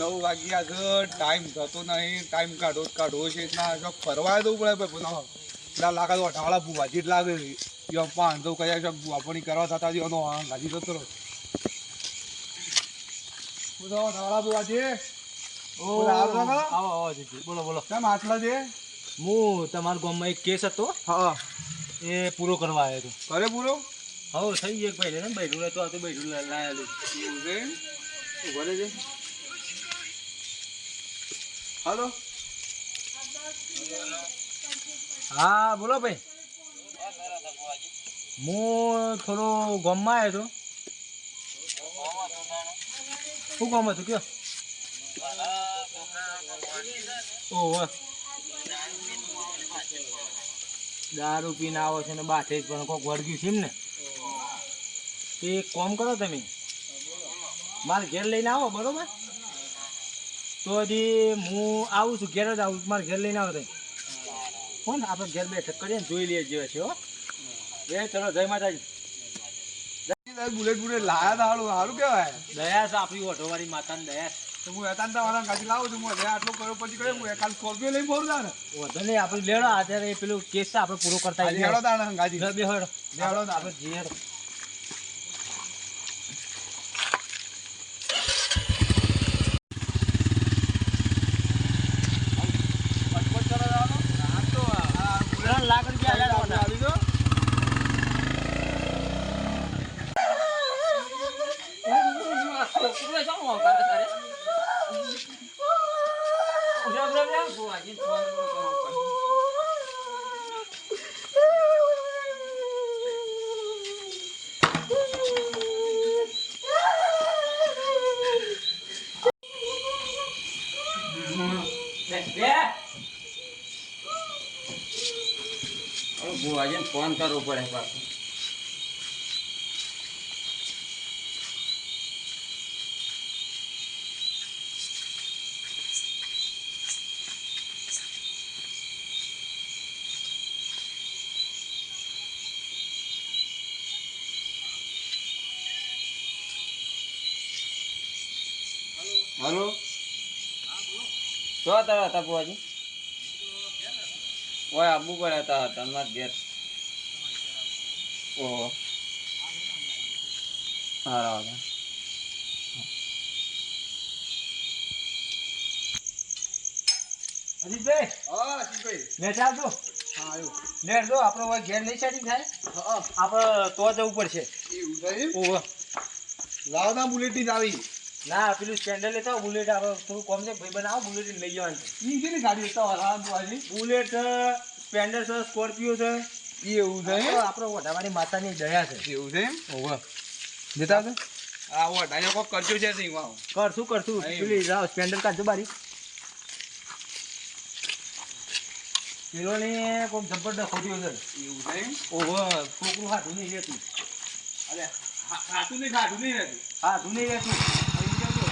નવ વાગ્યા છે ટાઈમ થતો નહીં ટાઈમ કાઢો કાઢો છે ના જો ફરવા દઉં પડે ભાઈ પેલા લાગે તો અઢાળા ભૂવાજી જ લાગે યો પાંચસો કયા છે વાપણી કરવા થતા જો એનો ગાજી જતો રહો પૂછો અઢાળા ભૂવાજી બોલો, તો બોલો બોલો. કેમ આટલા છે? હું તમારા ગામમાં એક કેસ હતો. હા. એ પૂરો કરવા આવ્યો હતો. કરે પૂરો? હવે થઈ ગયો ભાઈ ને બૈરું રહેતો હતો બૈરું લાયેલું એવું છે? હાલો. હા, બોલો ભાઈ. હું થોડો ગામમાં આવ્યો હતો શું ગામ હતું કયો? ઓહો દારૂ પીને આવો છે ને બાથે જ પણ કોઈક વળગ્યું છે ને? તે એક કોમ કરો તમે. મારે ઘેર લઈને આવો, બરોબર? તો હજી હું આવું છું ઘેર જ આવું મારે ઘેર લઈને આવે કોણ આપણે ઘેર બેઠક કરીએ જોઈ લઈએ જેવા છે હો. એ ચલો જય માતાજી. બુલેટ બુલેટ લાયા તા હારું હારું કેવાય દયા છે આપણી ઓઢોવાળી માતાની દયા તો હું એતાન વાળા ગાડી લાવું છું હું આટલો કર્યો પછી કર્યો હું કાલ સ્કોર્પિયો લઈને ફરું તા ને નહીં આપણે લેડો અત્યારે પેલું કેસ છે આપણે પૂરો કરતા. ગાડી. આપણે જઈએ હેડો. પટપટ કરો જવાનો. આ તો આ ત્રણ લાખ રૂપિયા આવી લેવાના. આવી જો. ફોન કરવો પડે પાછું. હલો? શું હતા હતા બુવાજી ઓય આબુ પડ્યા હતા તમારા ઘેર ઓહો હતા અજીતભાઈ હા અશિષભાઈ. લેટ આવજો હા આવ્યો. લેટ જો આપણો હવે ઘેર નહીં સેટિંગ થાય. હા, આપણે તો જવું પડશે? ઓહો. લાવો ના બુલેટની આવી. ના પેલું સ્ટેન્ડર લેતા બુલેટ આપણે થોડું કોમ છે ભાઈ બનાવો બુલેટ લઈ જવાનું છે. ઈ છે ને ગાડી લેતા વાળા બુલેટ છે સ્પ્લેન્ડર છે સ્કોર્પિયો છે. એવું છે? આપણો વઢાવાની માતાની દયા છે. એવું છે એમ? ઓહો જતા છે આ વડાને કોક કરજો છે સિંહ વાવ. કરશું કરશું. પેલી લાવ સ્પ્લેન્ડર કાઢજો બારી. પેલો ને કોક જબરદસ્ત ખોટ્યો છે. એવું છે એમ? ઓહો છોકરું હાથું નહીં રહેતું. અરે હાથું નહીં હાથું નહીં રહેતું. હાથું નહીં રહેતું અહીં જજો.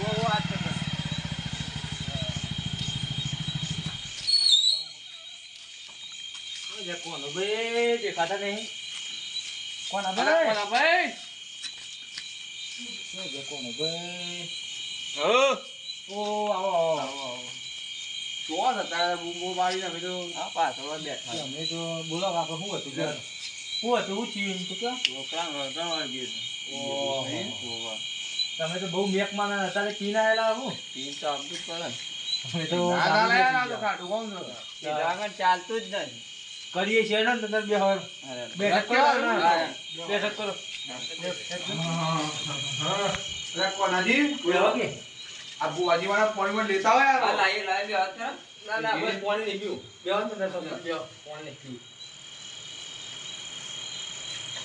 ઓહો, આ છે બસ. ઓય, કોણ ભાઈ દેખાતા નહીં. કોણ ભાઈ? કોના ભાઈ? ઓય, કોણ ભાઈ હો. ઓ આવો આવો. જોવો ને તારે બૂમો મારીને અમે તો આ પાછળ બેઠા અમે તો બોલો આપણે શું હતું જરા. શું હતું? શું થયું તો. તમે તો બહુ મેકમાં ના હતા પીને આવેલા હું. પીન તો આપવું પડે કોણ ચાલતું જ ગયા. કરીએ છીએ ને અંદર બે હવે બેઠક કરો ને. બેઠક કરો અરે કોનાજી? બેહો કે? આ બુવાજીવાળા પોણીમાં લેતા હોય આ યાર. લાઈ લાઈ બે હાથ ના ના બસ પાણી નહીં પીવું બે ને તો બેહો પાણી નહીં પીવું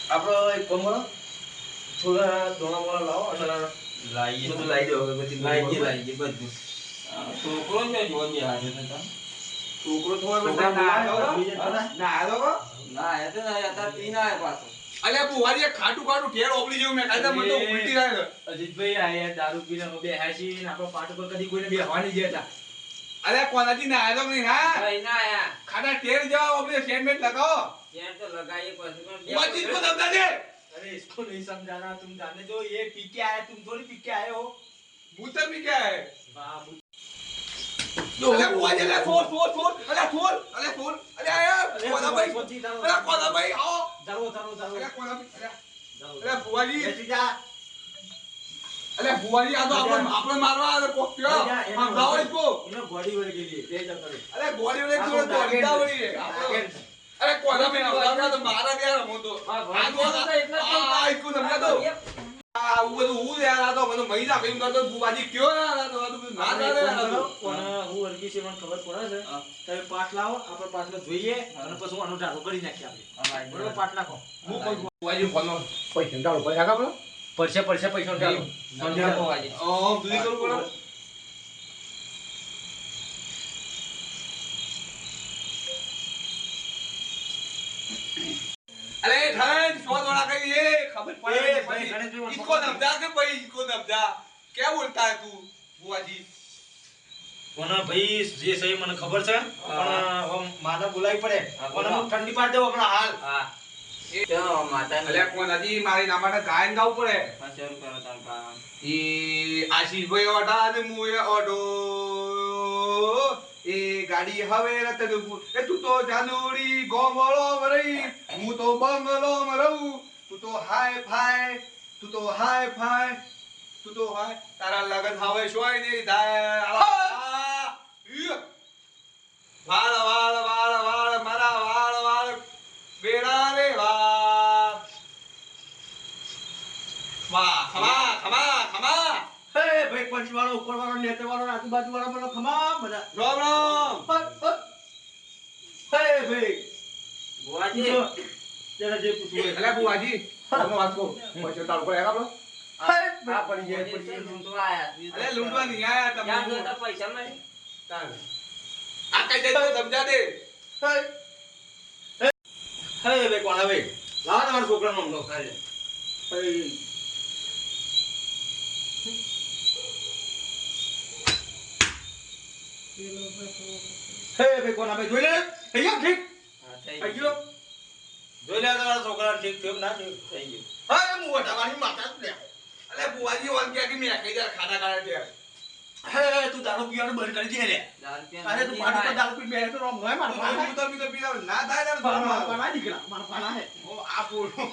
આપણો એક કમળો થોડા ધોણા મોણા લાવો અને લાઈએ બધું લાવી દો અગરબત્તી લાઈએ લાઈએ બધું આ છોકરો છે જોવાની હાજર હાથે તો તમે. છોકરો થોડો છોકરા બધા ના બોલાવો. આવ્યો. ના આવ્યો કો? ના એ તો નહીં અત્યારે પીને આયા પાછો અલ્યા બુવાજી એ ખાટું ખાટું ઠેર ઓગળી જેવું મેં કાયદા મને તો ઉલટી આવે છે. અજીતભાઈ આ યાર દારૂ પીને અમે બેહ્યા છીએ ને આપણો પાટ ઉપર કદી કોઈને બેહવા નહીં દેતા અલ્યા કોનાથી ના આવ્યો નહીં હા ભાઈ ના આયા ખાટા ટેર જેવા ઓગળી સેન્ડમેન્ટ લગાવો ત્યાં તો લગાઈએ પછી પણ બે બુવાજી તો સમજા દે अरे इसको नहीं समझाना तुम जाने दो ये पी के आया तुम थोड़ी पी के आए हो ભૂતર બી ક્યાં હે हाँ, वो- અલ્યા બોજ અલ્યા છોડ છોડ છોડ અલ્યા છોડ અલ્યા છોડ અલ્યા કોના ભાઈ અલ્યા કોના ભાઈ આવો જાવો જાવો જાવો અલ્યા કોના અલ્યા અલ્યા બુવાજી બેસી જા અલ્યા બુવાજી આ તો આપણે આપણે મારવા આવે પોક્યો મારવા કો એને બોડી વળી ગઈ તે જ કરે અલ્યા બોડી વળી થોડો દોડીતા વળી રે આપણે અરે કોના ભાઈ આવતા તો મારા ગયા હું તો આ દોસ્ત એટલા તો આ આઈકુ સમજા તો આવું બધું હું યાર આ તો મને મહી નાખે કરતો બુવાજી કયો યાર તો? આ બધું ના આપણે ચાલે એક યાર આ કામ તો. કરો, પણ હું અરજી છે મને ખબર પડે છે. તમે પાટ લાવો આપણે પાટમાં જોઈએ અને પછી હું આનો કરી નાખીએ આપણે. બરોબર પાટ નાખો. હું કોઈ બુવાજી ફોન પૈસા પડશે પડશે પૈસા ઢાળો સમજાવો આજે. ઓ દૂધી કરું પડે અરે ઠન સો દોડા કઈ એ ખબર પડે એ, ને ભાઈ, પછી. ગણેશભાઈ, મને इसको ખબર समझा के भाई इसको समझा क्या बोलता है तू बुआ जी મને ભાઈ જે સહી મને ખબર છે પણ હવે માતા બોલાવી પડે હા, પણ બોલાવો. હું ઠંડી પાડ દઉં હમણાં હાલ હા ચલો માતાને અલ્યા કોનાજી મારી ના માટે ગાયન ગાવું પડે હા, શરૂ કરો તારું કામ. ઈ આશીષભાઈ ઓઢા ને મુએ ઓઢો એ ગાડી હવે રતન એ તું તો જાનુડી ગોમળો મરઈ હું તો બંગલો મરઉ તું તો હાય ફાય તું તો હાય ફાય તું તો હાય. તારા લગન હવે શોય નહીં થાય. વાળ વાળ વાળ વાળ મારા વાળ વાળ. બેડા રે વાળ. વાહ ખમા ખમા ખમા. હે ભાઈ પંચ વાળો ઉપર વાળો નેતે વાળો આજુબાજુ વાળો બધો ખમા બધા. રામ રામ. હટ, હટ. હે ભાઈ પૂછો. જે પૂછવું હોય. અલ્યા બુવાજી તમે વાત કહો પછી તારું પર હેરાબડો હે, આ પડી જાય બુવાજી લૂંટવા આયા. અરે લૂંટવા નહીં આયા ત્યાં તમે તો પૈસા નહીં. તાર. આ કઈ જાય તો સમજા દે હે. હે. હે ભાઈ કોણ હે ભાઈ લાવો તમારા છોકરાનો કરે. ભાઈ હે ભાઈ કોણ હે જોઈ લે અહીંયા ઠીક હા, થઈ ગયો ગયું. જોઈ લે તમારા છોકરા ઠીક થયો ના થયો? થઈ ગયું. હા હું વટાવાની માતા જ લે અલ્યા બુવાજી ઓન કે કે મેં કઈ દર ખાના કાઢે છે હે તું દારૂ પીવાનું બંધ કરી દે લે. દારૂ અરે તું પાણી પર દારૂ પી બેઠો તો મોય માર હું તો પીતો પીતો ના થાય ને માર ઘરમાં. પાના દીકરા માર હે. ઓ, આ પૂરો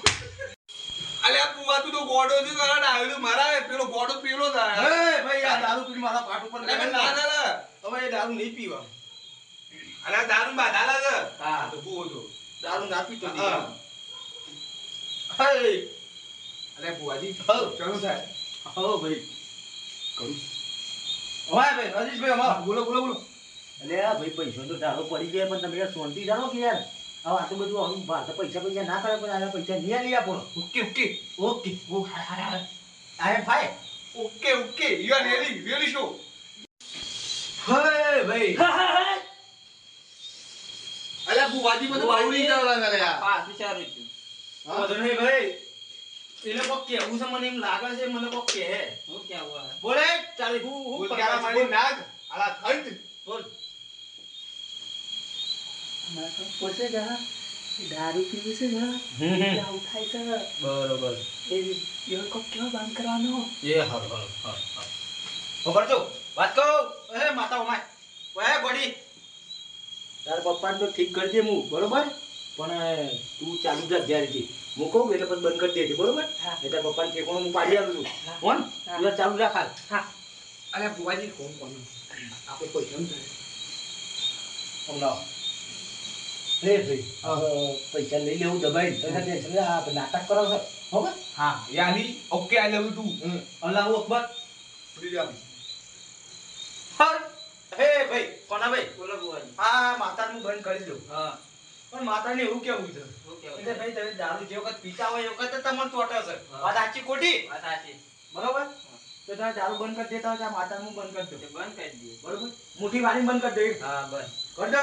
અલ્યા બુવા તું તો ગોડો તારા ડાયો મારા પેલો ગોડો પેલો થાય. હે ભાઈ આ દારૂ પીને મારા પાટ ઉપર ના ના ના. હવે દારૂ નહીં પીવા. અલ્યા દારૂ બાધાલા છે. હા. તો બુવો તો દારૂ નાખી પીતો હા. હે અલ્યા બુવાજી હા. ચાલુ થાય હો ભાઈ. કરું. વાહ ભાઈ રાજેશભાઈ અમાર. બોલો બોલો બોલો. એટલે આ ભાઈ પૈસો તો ધારો પડી ગયા પણ તમે યાર શાંતિ જાણો કે યાર? હવે આટલું બધું આવું બહાર તો પૈસા પૈસા ના કરે પણ આ પૈસા નહીં લઈ આપો. Okay okay. ઓકે. ઓ હાય ભાઈ. I okay. Okay you are ready ready show હે ભાઈ અલ્યા બુવાજી બધું બહુ નહીં ચાલવાના અલ્યા પાછું સારું થયું. વાંધો નહીં ભાઈ. એને કોક કેવું છે મને એમ લાગે છે મને કોક કહે. શું કહેવું હવે? બોલે ચાલ હું હું ક્યારે મારી નાક આલા થંડ બોલ. પોતે જા દારૂ પીવું છે ને આવું થાય છે બરોબર. એ યો કોક કેવો બંધ કરવાનો? એ હર હર હર હર ખબર છો? વાત કહું? એ માતા ઓમાય. ઓય ગોડી. તારા પપ્પાને તો ઠીક કરી દે હું બરોબર? પણ તું ચાલુ જા જ્યારેથી હું કહું એટલે પછી બંધ કરી દેજે બરોબર. એટલે તારા પપ્પાને ઠેકોણું હું પાડી આવું છું. કોણ. તું ચાલુ રાખ હાલ. હા. અરે ભુવાજી કોણ કોણ આપણે પૈસા નહીં થાય લે ભાઈ પૈસા લઈ લેવું દબાઈ ટેન્શન આ નાટક કરો છો. હો હા યાની? Okay I love you too અલ્લાહુ અકબર. પ્લીઝ હર હે ભાઈ કોના ભાઈ? બોલો બુવાજી. આ માતાનું બંધ કરી દઉં હા, પણ માતાને એવું કેવું છે? એટલે ભાઈ તમે દારૂ જે વખત પીતા હોય એ વખત તમને તોટે છે વાત સાચી ખોટી? વાત સાચી. બરોબર? તો તમે દારૂ બંધ કરી દેતા હોય તો માતાનું બંધ કરી દો. બંધ કરી દઈએ. બરોબર? મુઠ્ઠી વાળી બંધ કરી દે હા, બંધ. કરી દો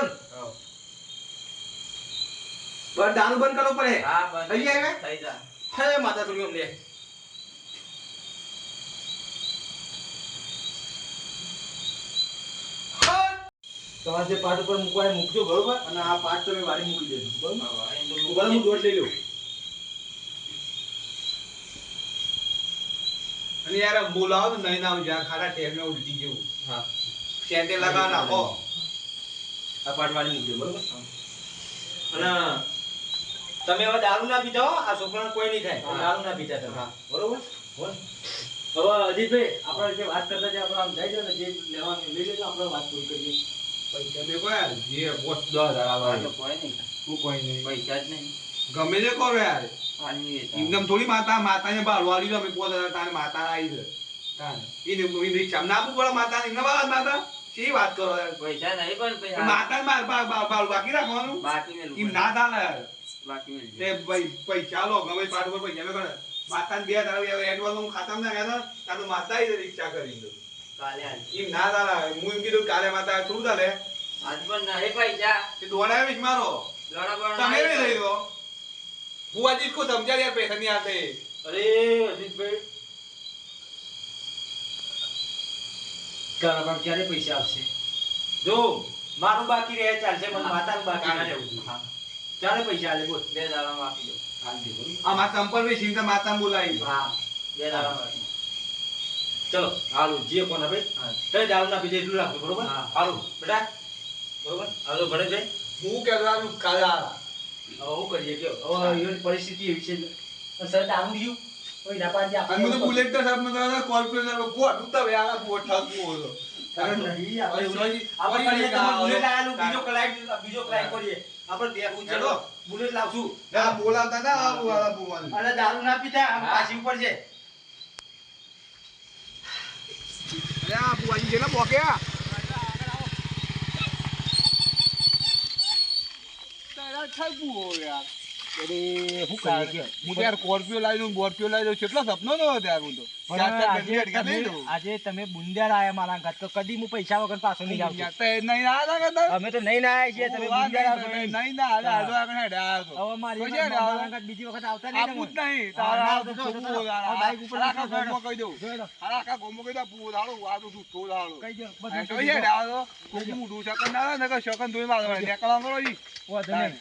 ને? દારૂ બંધ કરવો પડે. હા બસ થઈ જાય? થઈ જાય હે માતા થોડી અમને તમારે જે પાટ ઉપર મૂકવા એ મૂકજો બરોબર? અને આ પાટ તમે વાળી મૂકી દેજો બરોબર? હા, દોઢ લઈ લઉં અને યાર બોલાવો ને નહીં ના જ્યાં આ ખારા ટેમને ઉલટી જેવું. હા. સેન્ટે લગાવ નાખો આ પાટ વાળી મૂકજો બરોબર? અને તમે હવે દારૂ ના પીતા હો આ છોકરાને કોઈ નહીં થાય. દારૂ ના પીતા તમે. બરોબર? હવે અજીતભાઈ આપણે જે વાત કરતા છે આપણે આમ જાય છે ને જે લેવાનું લઈ લેજો આપણે વાત પૂરી કરીએ. પૈસા મેં કોઈ જે પોત દસ હજાર આ આવે તો કોઈ નહીં. હું કોઈ નહીં. પૈસા જ નહીં. ગમે તે કરો યાર. આની થોડી માતા માતાને બાળવા લીધો અમે હજાર તારે માતા આવી છે. તારે. એને રિક્ષા ના આપવું પડે માતા એમને બાળવા માતા. શી વાત કરો યાર? પૈસા નહીં પણ પૈસા માતા માર બાકી રાખવાનું? બાકી એમ ના થાય ને યાર. બાકી તે ભાઈ પૈસા લો ગમે પાટ પૈસા મેં કરે માતાને બે હજાર એડવાન્સ હું ખાતામાં નાખ્યા હતા તારું માતા રિક્ષા કરી દો કાલે એમ ના થાય હું એમ કીધું કાલે માતા શું ચાલે. આજ પણ નહીં પૈસા તે દોડાવે જ મારો. લડા બડા તમે નહીં બી લઈ લો. બુઆજી કો સમજાય યાર પૈસા નહીં આતે અરે અજીતભાઈ કારામાં ક્યારે પૈસા આવશે? જો મારું બાકી રહે ચાલશે પણ માતાનું બાકી ના રહેવું. ક્યારે પૈસા આલે બોલ. બે દાડામાં આપી દો આ માતા સંપર્ક બી સિંહ માતા બોલાવી. હા. બે દાડામાં. ચલો હાલું જે કોણ હવે તે તમે બીજે એટલું રાખજો બરોબર? હા. હાલું બેટા. બરોબર? હાલો ભણેશભાઈ હું કે રાનું કાલા. હવે શું કરીએ કે હવે એવી પરિસ્થિતિ એવી છે. સર દારૂ ગયું કોઈ ના પાડી આપણે હું તો બુલેટ તો સાહેબ મને કોર્પોરેટર ગોટ ઉતા બે આ ગોટ થાકું હોલો આપણે કરીએ, તમે બુલેટ લાયેલું, બીજો ક્લાયન્ટ બીજો ક્લાયન્ટ કરીએ. આપણે દેખવું છે બુલેટ લાવશું. ના બોલાવતા ના આ વાળા બોવાને અને દારૂ ના પીતા આમ પાછી ઉપર છે અરે આ બુવાજી છે ને બોક્યા તારા હો યાર? હું તો યાર સ્કોર્પિયો લાવી દઉં બોર્પિયો લાવી દઉં કેટલો સપનો નો હતો હું તો. દઉં. આજે તમે બુંદિયાર આયા મારા ઘર તો કદી હું પૈસા વગર પાછો નહીં આવતો નહીં આવ્યા અમે તો નહીં આવ્યા છીએ તમે ઓવા નહીં, ના આવ્યા, આગળ. હવે મારી છે બીજી વખત આવતા નહીં ને જ નહીં. તારા બાઈક ઉપર નીકળો, ગામમાં કહી દઉં. આખા ગામમાં કહી દઉં, ભૂવો દાડો, આ તો કહી દો, બધું આવ્યો તો, કોક મોઢું શકન ના આવે શકન ધોઈને મારવા પડે. કરો ઈ. વાંધો નહીં.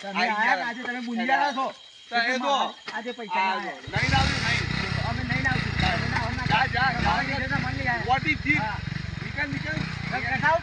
તમે આયા આજે તમે બુંદિયા છો. તો એ તો આજે પૈસા નહીં લાવ્યું નહીં. અમે નહીં લાવશું. જા જા જા. મન લઈ આયા વોટ ઇઝ ધીસ નીકળ નીકળ કસાવ